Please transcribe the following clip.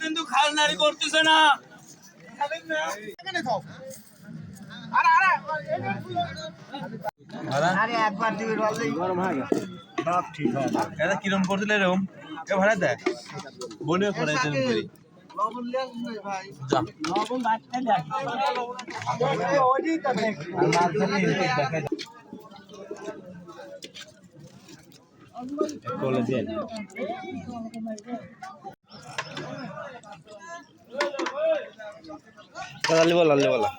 কিন্তু খাল নারী করতেছে না। কিরম করছিল এরকম? এ ভাড়া দেয় বলিও করে এরকম করি বলে দেন লালি বলা লালি বলা।